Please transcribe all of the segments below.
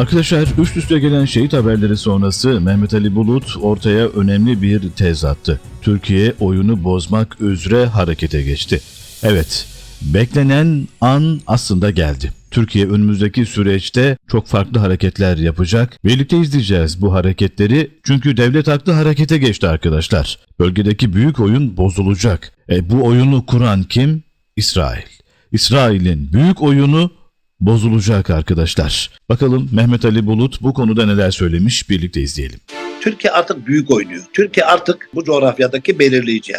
Arkadaşlar üst üste gelen şehit haberleri sonrası Mehmet Ali Bulut ortaya önemli bir tez attı. Türkiye oyunu bozmak üzere harekete geçti. Evet, beklenen an aslında geldi. Türkiye önümüzdeki süreçte çok farklı hareketler yapacak. Birlikte izleyeceğiz bu hareketleri çünkü devlet aklı harekete geçti arkadaşlar. Bölgedeki büyük oyun bozulacak. E, bu oyunu kuran kim? İsrail. İsrail'in büyük oyunu bozulacak arkadaşlar. Bakalım Mehmet Ali Bulut bu konuda neler söylemiş birlikte izleyelim. Türkiye artık büyük oynuyor. Türkiye artık bu coğrafyadaki belirleyici.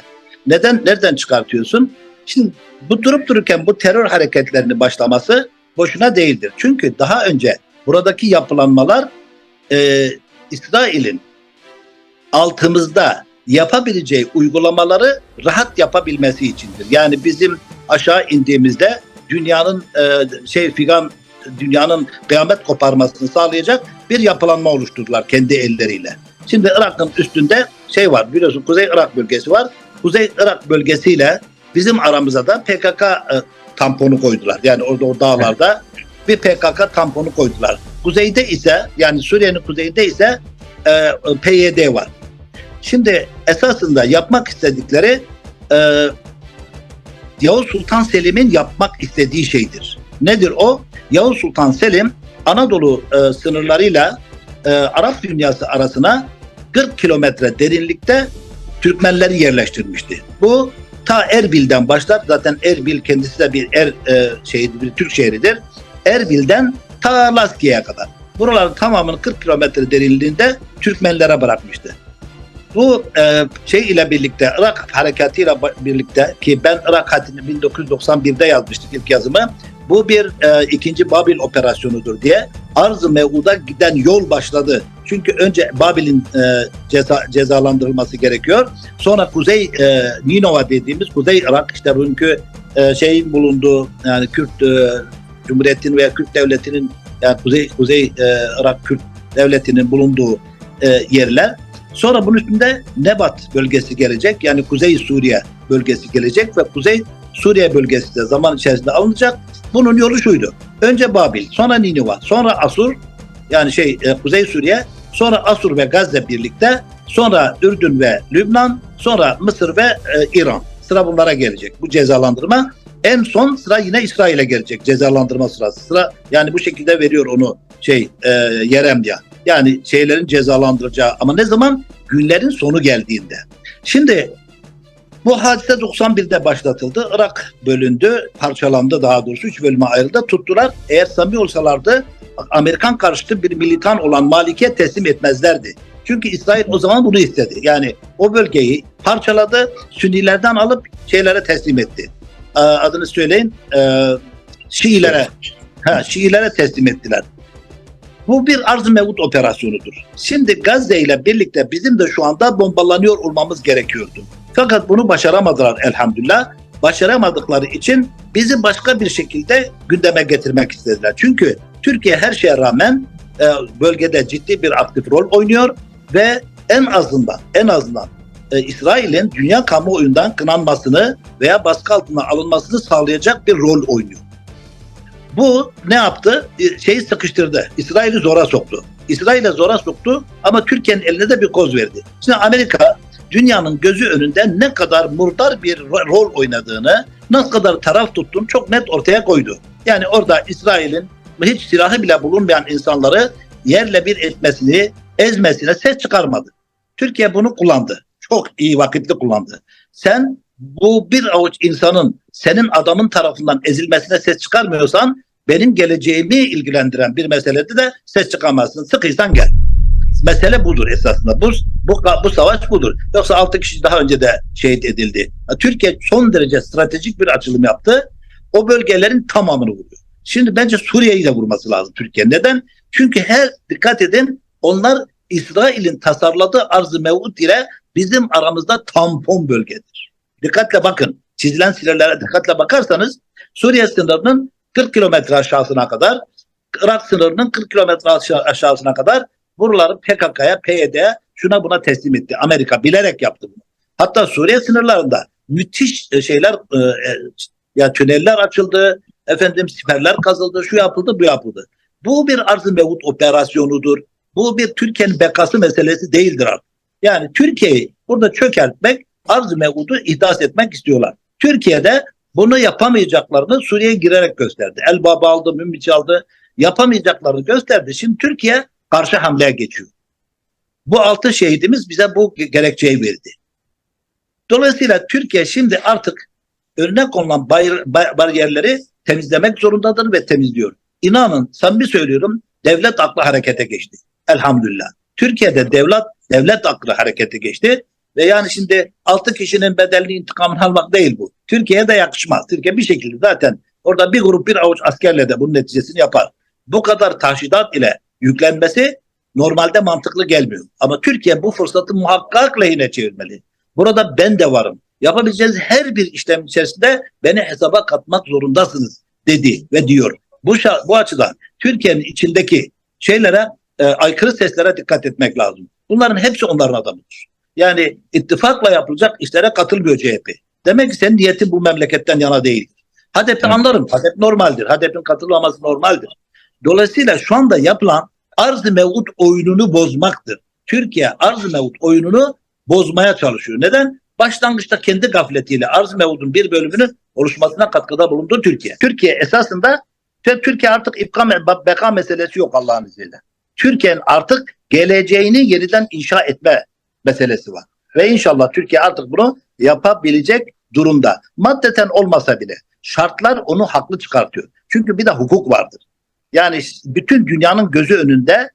Neden? Nereden çıkartıyorsun? Şimdi bu durup dururken bu terör hareketlerini başlaması boşuna değildir. Çünkü daha önce buradaki yapılanmalar e, İsrail'in altımızda yapabileceği uygulamaları rahat yapabilmesi içindir. Yani bizim aşağı indiğimizde dünyanın e, şey figan dünyanın kıyamet koparmasını sağlayacak bir yapılanma oluşturdular kendi elleriyle. Şimdi Irak'ın üstünde şey var biliyorsun Kuzey Irak bölgesi var. Kuzey Irak bölgesiyle bizim aramıza da PKK e, tamponu koydular. Yani orada o dağlarda bir PKK tamponu koydular. Kuzeyde ise yani Suriye'nin kuzeyinde ise e, PYD var. Şimdi esasında yapmak istedikleri e, Yavuz Sultan Selim'in yapmak istediği şeydir. Nedir o? Yavuz Sultan Selim Anadolu e, sınırlarıyla e, Arap dünyası arasına 40 kilometre derinlikte Türkmenleri yerleştirmişti. Bu ta Erbil'den başlar. Zaten Erbil kendisi de bir er e, şeyi, bir Türk şehridir. Erbil'den ta Laskiye'ye kadar. Buraların tamamını 40 kilometre derinliğinde Türkmenlere bırakmıştı. Bu e, şey ile birlikte Irak harekatıyla birlikte ki ben Irak harekatını 1991'de yazmıştım ilk yazımı. Bu bir e, ikinci Babil operasyonudur diye arz-ı mev'uda giden yol başladı. Çünkü önce Babil'in e, ceza, cezalandırılması gerekiyor. Sonra Kuzey e, Ninova dediğimiz Kuzey Irak işte bugünkü e, şeyin bulunduğu yani Kürt e, Cumhuriyeti'nin veya Kürt Devleti'nin yani Kuzey Kuzey e, Irak Kürt Devleti'nin bulunduğu e, yerler. Sonra bunun üstünde Nebat bölgesi gelecek. Yani Kuzey Suriye bölgesi gelecek ve Kuzey Suriye bölgesi de zaman içerisinde alınacak. Bunun yolu şuydu. Önce Babil, sonra Niniva, sonra Asur yani şey e, Kuzey Suriye, sonra Asur ve Gazze birlikte, sonra Ürdün ve Lübnan, sonra Mısır ve e, İran. Sıra bunlara gelecek. Bu cezalandırma. En son sıra yine İsrail'e gelecek cezalandırma sırası. Sıra yani bu şekilde veriyor onu şey e, Yeremya. Yani şeylerin cezalandıracağı ama ne zaman? Günlerin sonu geldiğinde. Şimdi bu hadise 91'de başlatıldı. Irak bölündü, parçalandı daha doğrusu. Üç bölüme ayrıldı. Tuttular. Eğer samimi olsalardı Amerikan karşıtı bir militan olan Malik'e teslim etmezlerdi. Çünkü İsrail o zaman bunu istedi. Yani o bölgeyi parçaladı, Sünnilerden alıp şeylere teslim etti. Adını söyleyin. Şiilere. Ha, Şiilere teslim ettiler. Bu bir arz-ı mevut operasyonudur. Şimdi Gazze ile birlikte bizim de şu anda bombalanıyor olmamız gerekiyordu. Fakat bunu başaramadılar elhamdülillah. Başaramadıkları için bizi başka bir şekilde gündeme getirmek istediler. Çünkü Türkiye her şeye rağmen e, bölgede ciddi bir aktif rol oynuyor ve en azından en azından e, İsrail'in dünya kamuoyundan kınanmasını veya baskı altına alınmasını sağlayacak bir rol oynuyor. Bu ne yaptı? E, Şeyi sıkıştırdı. İsrail'i zora soktu. İsrail'e zora soktu ama Türkiye'nin eline de bir koz verdi. Şimdi Amerika dünyanın gözü önünde ne kadar murdar bir ro- rol oynadığını, ne kadar taraf tuttuğunu çok net ortaya koydu. Yani orada İsrail'in hiç silahı bile bulunmayan insanları yerle bir etmesini, ezmesine ses çıkarmadı. Türkiye bunu kullandı. Çok iyi vakitli kullandı. Sen bu bir avuç insanın senin adamın tarafından ezilmesine ses çıkarmıyorsan benim geleceğimi ilgilendiren bir meselede de ses çıkamazsın. Sıkıysan gel. Mesele budur esasında. Bu, bu, bu savaş budur. Yoksa 6 kişi daha önce de şehit edildi. Türkiye son derece stratejik bir açılım yaptı. O bölgelerin tamamını vuruyor. Şimdi bence Suriye'yi de vurması lazım Türkiye. Neden? Çünkü her dikkat edin onlar İsrail'in tasarladığı arz-ı mevut ile bizim aramızda tampon bölgedir. Dikkatle bakın. Çizilen sınırlara dikkatle bakarsanız Suriye sınırının 40 kilometre aşağısına kadar, Irak sınırının 40 kilometre aşağı- aşağısına kadar buraları PKK'ya, PYD'ye şuna buna teslim etti. Amerika bilerek yaptı bunu. Hatta Suriye sınırlarında müthiş e, şeyler e, e, ya tüneller açıldı, efendim siperler kazıldı, şu yapıldı, bu yapıldı. Bu bir arz-ı mevut operasyonudur. Bu bir Türkiye'nin bekası meselesi değildir artık. Yani Türkiye'yi burada çökertmek, arz-ı mevutu ihdas etmek istiyorlar. Türkiye'de bunu yapamayacaklarını Suriye'ye girerek gösterdi. Elbaba aldı, Münbiç aldı. Yapamayacaklarını gösterdi. Şimdi Türkiye karşı hamleye geçiyor. Bu altı şehidimiz bize bu gerekçeyi verdi. Dolayısıyla Türkiye şimdi artık önüne konulan bayır- ba- bariyerleri temizlemek zorundadır ve temizliyor. İnanın samimi söylüyorum devlet aklı harekete geçti. Elhamdülillah. Türkiye'de devlet devlet aklı harekete geçti. Ve yani şimdi altı kişinin bedelini intikamını almak değil bu. Türkiye'ye de yakışmaz. Türkiye bir şekilde zaten orada bir grup bir avuç askerle de bunun neticesini yapar. Bu kadar taşidat ile yüklenmesi normalde mantıklı gelmiyor. Ama Türkiye bu fırsatı muhakkak lehine çevirmeli. Burada ben de varım. Yapabileceğiniz her bir işlem içerisinde beni hesaba katmak zorundasınız dedi ve diyor. Bu, bu açıdan Türkiye'nin içindeki şeylere e, aykırı seslere dikkat etmek lazım. Bunların hepsi onların adamıdır. Yani ittifakla yapılacak işlere katılmıyor CHP. Demek ki senin niyetin bu memleketten yana değildir. HDP'i Evet. anlarım. HDP normaldir. HDP'nin katılmaması normaldir. Dolayısıyla şu anda yapılan arz-ı mevut oyununu bozmaktır. Türkiye arz-ı mevut oyununu bozmaya çalışıyor. Neden? Başlangıçta kendi gafletiyle arz-ı mevudun bir bölümünün oluşmasına katkıda bulundu Türkiye. Türkiye esasında Türkiye artık ipka me- beka meselesi yok Allah'ın izniyle. Türkiye'nin artık geleceğini yeniden inşa etme meselesi var. Ve inşallah Türkiye artık bunu yapabilecek durumda. Maddeten olmasa bile şartlar onu haklı çıkartıyor. Çünkü bir de hukuk vardır. Yani bütün dünyanın gözü önünde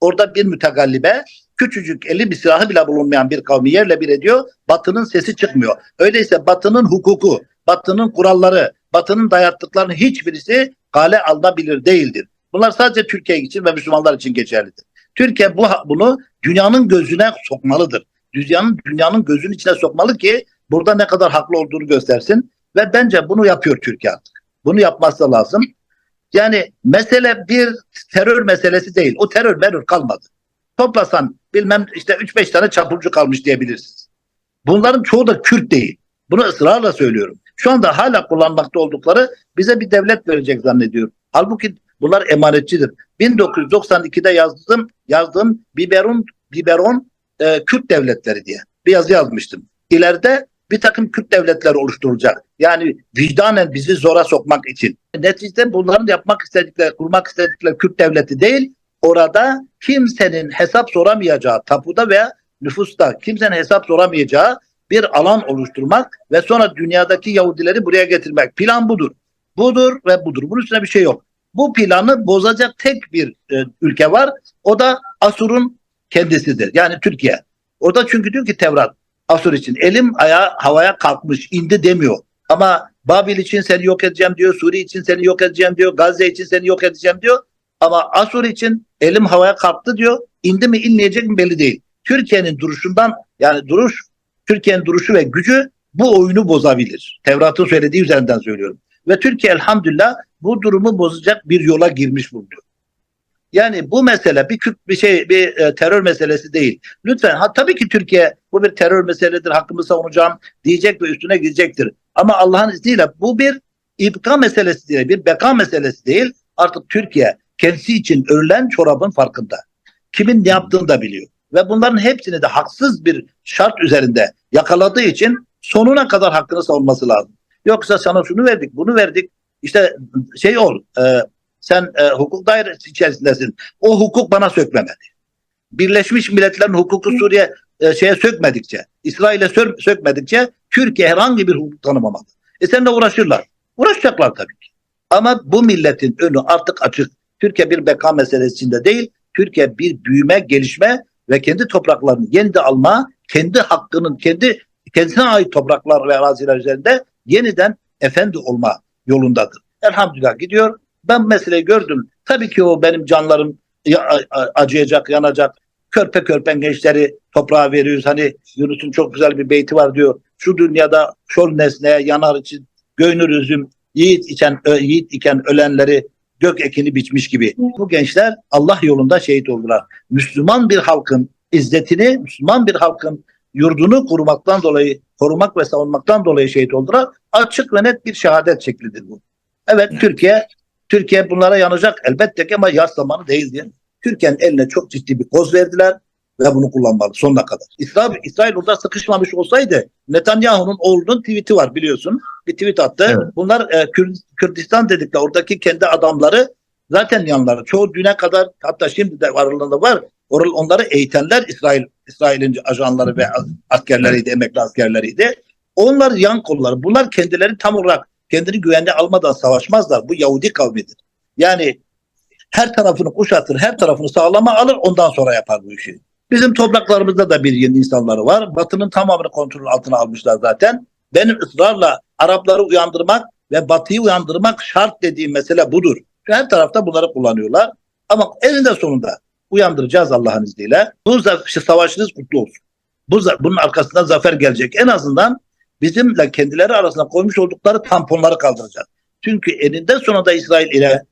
orada bir mütegallibe küçücük eli bir silahı bile bulunmayan bir kavmi yerle bir ediyor. Batının sesi çıkmıyor. Öyleyse batının hukuku, batının kuralları, batının dayattıklarının hiçbirisi kale alınabilir değildir. Bunlar sadece Türkiye için ve Müslümanlar için geçerlidir. Türkiye bu bunu dünyanın gözüne sokmalıdır. Dünyanın dünyanın gözünün içine sokmalı ki burada ne kadar haklı olduğunu göstersin ve bence bunu yapıyor Türkiye artık. Bunu yapması lazım. Yani mesele bir terör meselesi değil. O terör merör kalmadı. Toplasan bilmem işte 3-5 tane çapulcu kalmış diyebilirsiniz. Bunların çoğu da Kürt değil. Bunu ısrarla söylüyorum. Şu anda hala kullanmakta oldukları bize bir devlet verecek zannediyor. Halbuki bunlar emanetçidir. 1992'de yazdığım yazdığım biberon biberon e, Kürt devletleri diye bir yazı yazmıştım. İleride bir takım Kürt devletleri oluşturulacak. Yani vicdanen bizi zora sokmak için. Neticede bunların yapmak istedikleri, kurmak istedikleri Kürt devleti değil, orada kimsenin hesap soramayacağı tapuda veya nüfusta kimsenin hesap soramayacağı bir alan oluşturmak ve sonra dünyadaki Yahudileri buraya getirmek. Plan budur. Budur ve budur. Bunun üstüne bir şey yok. Bu planı bozacak tek bir e, ülke var. O da Asur'un kendisidir. Yani Türkiye. Orada çünkü diyor ki Tevrat Asur için elim ayağa havaya kalkmış indi demiyor. Ama Babil için seni yok edeceğim diyor. Suriye için seni yok edeceğim diyor. Gazze için seni yok edeceğim diyor. Ama Asur için elim havaya kalktı diyor. İndi mi inmeyecek mi belli değil. Türkiye'nin duruşundan yani duruş Türkiye'nin duruşu ve gücü bu oyunu bozabilir. Tevrat'ın söylediği üzerinden söylüyorum. Ve Türkiye elhamdülillah bu durumu bozacak bir yola girmiş bulunuyor. Yani bu mesele bir Kürt bir şey bir e, terör meselesi değil. Lütfen ha tabii ki Türkiye bu bir terör meseledir, hakkımı savunacağım diyecek ve üstüne gidecektir. Ama Allah'ın izniyle bu bir ibka meselesi değil, bir beka meselesi değil. Artık Türkiye kendisi için örülen çorabın farkında. Kimin ne yaptığını da biliyor. Ve bunların hepsini de haksız bir şart üzerinde yakaladığı için sonuna kadar hakkını savunması lazım. Yoksa sana şunu verdik, bunu verdik. İşte şey ol, e, sen e, hukuk dairesi içerisindesin. O hukuk bana sökmemeli. Birleşmiş Milletler'in hukuku Suriye e, şeye sökmedikçe, İsrail'e sö- sökmedikçe Türkiye herhangi bir hukuk tanımamalı. E seninle uğraşırlar. Uğraşacaklar tabii ki. Ama bu milletin önü artık açık. Türkiye bir beka meselesinde değil, Türkiye bir büyüme, gelişme ve kendi topraklarını yeniden alma, kendi hakkının, kendi kendisine ait topraklar ve araziler üzerinde yeniden efendi olma yolundadır. Elhamdülillah gidiyor. Ben meseleyi gördüm. Tabii ki o benim canlarım acıyacak, yanacak. Körpe körpen gençleri toprağa veriyoruz. Hani Yunus'un çok güzel bir beyti var diyor. Şu dünyada şol nesneye yanar için göynür üzüm, yiğit iken, yiğit iken ölenleri gök ekini biçmiş gibi. Bu gençler Allah yolunda şehit oldular. Müslüman bir halkın izzetini, Müslüman bir halkın yurdunu korumaktan dolayı, korumak ve savunmaktan dolayı şehit oldular. Açık ve net bir şehadet şeklidir bu. Evet Türkiye Türkiye bunlara yanacak elbette ki ama yaz zamanı değildi. Türkiye'nin eline çok ciddi bir koz verdiler ve bunu kullanmalı sonuna kadar. İsrail, İsrail orada sıkışmamış olsaydı Netanyahu'nun oğlunun tweet'i var biliyorsun. Bir tweet attı. Evet. Bunlar e, Kür- Kürdistan dedikleri oradaki kendi adamları zaten yanları. Çoğu düne kadar hatta şimdi de aralarında var. Or- Onları eğitenler İsrail İsrail'in ajanları ve as- askerleriydi, emekli askerleriydi. Onlar yan kolları. Bunlar kendileri tam olarak kendini güvende almadan savaşmazlar. Bu Yahudi kavmidir. Yani her tarafını kuşatır, her tarafını sağlama alır ondan sonra yapar bu işi. Bizim topraklarımızda da bir yeni insanları var. Batı'nın tamamını kontrol altına almışlar zaten. Benim ısrarla Arapları uyandırmak ve Batı'yı uyandırmak şart dediğim mesele budur. Her tarafta bunları kullanıyorlar. Ama eninde sonunda uyandıracağız Allah'ın izniyle. Bu za- savaşınız kutlu olsun. Bu, bunun arkasından zafer gelecek. En azından bizimle kendileri arasında koymuş oldukları tamponları kaldıracağız. Çünkü eninde sonunda İsrail ile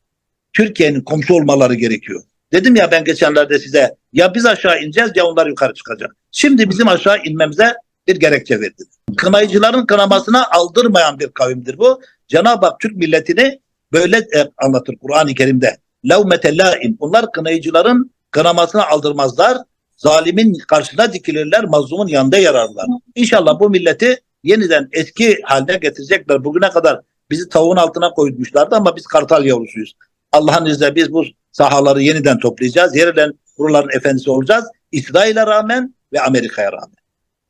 Türkiye'nin komşu olmaları gerekiyor. Dedim ya ben geçenlerde size ya biz aşağı ineceğiz ya onlar yukarı çıkacak. Şimdi bizim aşağı inmemize bir gerekçe verdi. Kınayıcıların kınamasına aldırmayan bir kavimdir bu. Cenab-ı Hak Türk milletini böyle e, anlatır Kur'an-ı Kerim'de. Levmete laim. Onlar kınayıcıların kınamasına aldırmazlar. Zalimin karşısına dikilirler, mazlumun yanında yararlar. İnşallah bu milleti yeniden eski haline getirecekler. Bugüne kadar bizi tavuğun altına koymuşlardı ama biz kartal yavrusuyuz. Allah'ın izniyle biz bu sahaları yeniden toplayacağız. Yeniden buraların efendisi olacağız. İsrail'e rağmen ve Amerika'ya rağmen.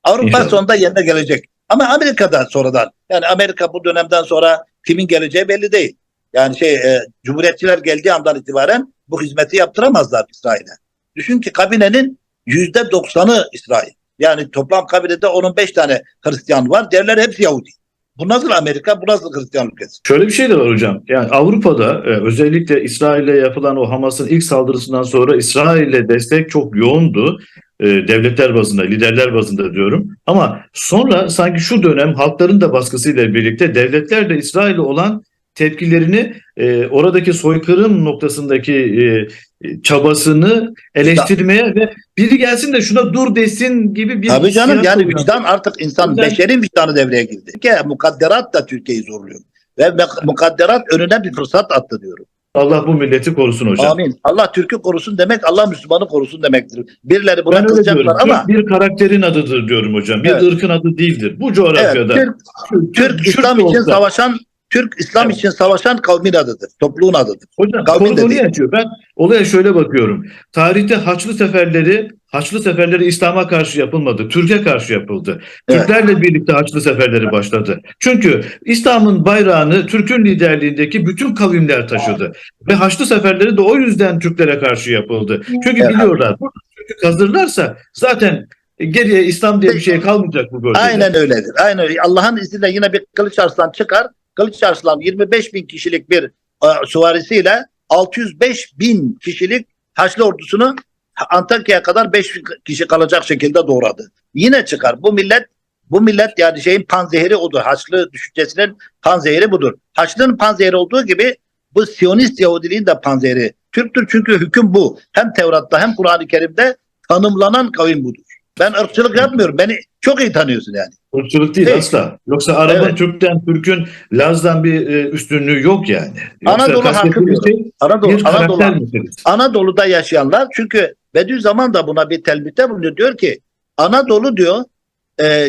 Avrupa İnşallah. sonunda yerine gelecek. Ama Amerika'da sonradan. Yani Amerika bu dönemden sonra kimin geleceği belli değil. Yani şey e, Cumhuriyetçiler geldiği andan itibaren bu hizmeti yaptıramazlar İsrail'e. Düşün ki kabinenin yüzde doksanı İsrail. Yani toplam kabinede onun beş tane Hristiyan var. Diğerleri hepsi Yahudi. Bu nasıl Amerika, bu nasıl Hristiyan ülkesi? Şöyle bir şey de var hocam. Yani Avrupa'da e, özellikle İsrail'e yapılan o Hamas'ın ilk saldırısından sonra İsrail'e destek çok yoğundu. E, devletler bazında, liderler bazında diyorum. Ama sonra sanki şu dönem halkların da baskısıyla birlikte devletler de İsrail'e olan tepkilerini e, oradaki soykırım noktasındaki e, çabasını eleştirmeye ve biri gelsin de şuna dur desin gibi bir Tabii canım yani oluyor. vicdan artık insan Vicdan- beşerin vicdanı devreye girdi. Ki mukadderat da Türkiye'yi zorluyor. Ve mukadderat önüne bir fırsat attı diyorum. Allah bu milleti korusun hocam. Amin. Allah Türk'ü korusun demek Allah Müslümanı korusun demektir. Birileri buna Ben kızacaklar ama Türk bir karakterin adıdır diyorum hocam. Bir Evet. ırkın adı değildir. Bu evet, coğrafyada. Türk, Türk Kürt İslam de için olsa- savaşan Türk İslam Evet. için savaşan kavmin adıdır. Topluluğun adıdır. Hocam Kavmin konu değil. açıyor. Ben olaya şöyle bakıyorum. Tarihte Haçlı seferleri Haçlı seferleri İslam'a karşı yapılmadı. Türkiye karşı yapıldı. Evet. Türklerle birlikte Haçlı seferleri başladı. Çünkü İslam'ın bayrağını Türk'ün liderliğindeki bütün kavimler taşıdı. Ve Haçlı seferleri de o yüzden Türklere karşı yapıldı. Çünkü Evet. biliyorlar. Türk'ü kazırlarsa zaten geriye İslam diye bir şey kalmayacak bu bölgede. Aynen öyledir. Aynen. Allah'ın izniyle yine bir Kılıç Arslan çıkar. Kılıç Arslan 25 bin kişilik bir e, süvarisiyle 605 bin kişilik Haçlı ordusunu Antakya'ya kadar 5 kişi kalacak şekilde doğradı. Yine çıkar. Bu millet bu millet yani şeyin panzehiri odur. Haçlı düşüncesinin panzehiri budur. Haçlı'nın panzehiri olduğu gibi bu Siyonist Yahudiliğin de panzehiri. Türktür çünkü hüküm bu. Hem Tevrat'ta hem Kur'an-ı Kerim'de tanımlanan kavim budur. Ben ırkçılık yapmıyorum. Beni çok iyi tanıyorsun yani. Irkçılık değil Değil. asla. Yoksa Arap'ın Evet. Türk'ten, Türk'ün Laz'dan bir e, üstünlüğü yok yani. Yoksa Anadolu hakkı şey Anadolu, bir Anadolu. Anadolu'da yaşayanlar çünkü Bediüzzaman da buna bir telbitte bulunuyor. Diyor ki Anadolu diyor e,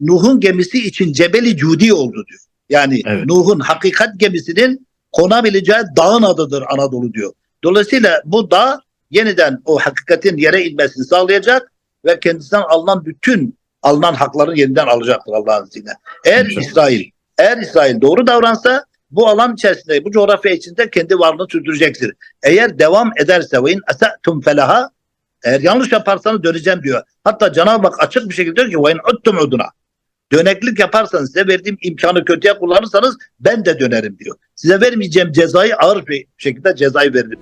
Nuh'un gemisi için Cebeli Cudi oldu diyor. Yani Evet. Nuh'un hakikat gemisinin konabileceği dağın adıdır Anadolu diyor. Dolayısıyla bu dağ yeniden o hakikatin yere inmesini sağlayacak ve kendisinden alınan bütün alınan hakları yeniden alacaktır Allah'ın izniyle. Eğer İnşallah. İsrail eğer İsrail doğru davransa bu alan içerisinde, bu coğrafya içinde kendi varlığını sürdürecektir. Eğer devam ederse ve in asatum felaha eğer yanlış yaparsanız döneceğim diyor. Hatta Cenab-ı Hak açık bir şekilde diyor ki ve in uttum uduna. Döneklik yaparsanız size verdiğim imkanı kötüye kullanırsanız ben de dönerim diyor. Size vermeyeceğim cezayı ağır bir şekilde cezayı veririm.